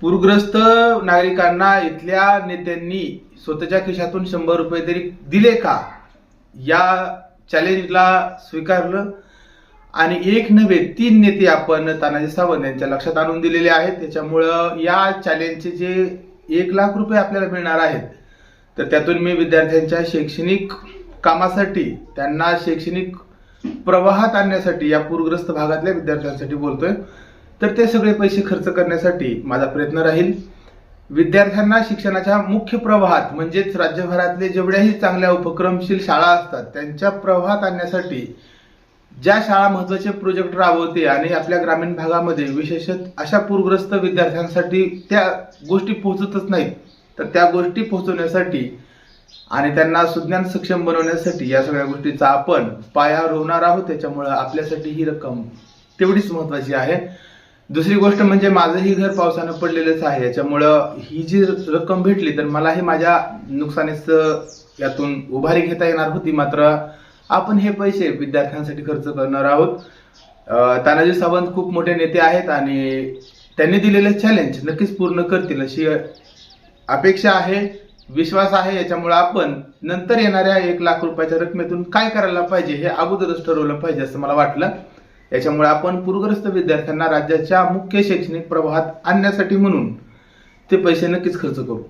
पूरग्रस्त नागरिकांना इथल्या नेत्यांनी स्वतःच्या खिशातून शंभर रुपये तरी दिले का? या चॅलेंजला स्वीकारलं. आणि एक नव्हे तीन नेते आपण तानाजी सावंत यांच्या लक्षात आणून दिलेले आहेत. त्याच्यामुळं या चॅलेंजचे जे एक लाख रुपये आपल्याला मिळणार आहेत तर त्यातून मी विद्यार्थ्यांच्या शैक्षणिक कामासाठी त्यांना शैक्षणिक प्रवाहात आणण्यासाठी या पूरग्रस्त भागातल्या विद्यार्थ्यांसाठी बोलतोय. तर ते सगळे पैसे खर्च करण्यासाठी माझा प्रयत्न राहील. विद्यार्थ्यांना शिक्षणाच्या मुख्य प्रवाहात म्हणजेच राज्यभरातले जेवढ्याही चांगल्या उपक्रमशील शाळा असतात त्यांच्या प्रवाहात आणण्यासाठी ज्या शाळा महत्त्वाचे प्रोजेक्ट राबवते आणि आपल्या ग्रामीण भागामध्ये विशेषत अशा पूरग्रस्त विद्यार्थ्यांसाठी त्या गोष्टी पोहोचतच नाहीत तर त्या गोष्टी पोहोचवण्यासाठी आणि त्यांना सुज्ञान सक्षम बनवण्यासाठी या सगळ्या गोष्टीचा आपण पाया रोवणार आहोत. त्याच्यामुळं आपल्यासाठी ही रक्कम तेवढीच महत्वाची आहे. दुसरी गोष्ट म्हणजे माझंही घर पावसानं पडलेलंच आहे. याच्यामुळं ही जी रक्कम भेटली तर मलाही माझ्या नुकसानीच यातून उभारी घेता येणार होती. मात्र आपण हे पैसे विद्यार्थ्यांसाठी खर्च करणार आहोत. तानाजी सावंत खूप मोठे नेते आहेत आणि त्यांनी दिलेले चॅलेंज नक्कीच पूर्ण करतील अशी अपेक्षा आहे विश्वास आहे. याच्यामुळे आपण नंतर येणाऱ्या एक लाख रुपयाच्या रकमेतून काय करायला पाहिजे हे अगोदरच ठरवलं पाहिजे असं मला वाटलं. याच्यामुळे आपण पूरग्रस्त विद्यार्थ्यांना राज्याच्या मुख्य शैक्षणिक प्रवाहात आणण्यासाठी म्हणून ते पैसे नक्कीच खर्च करू.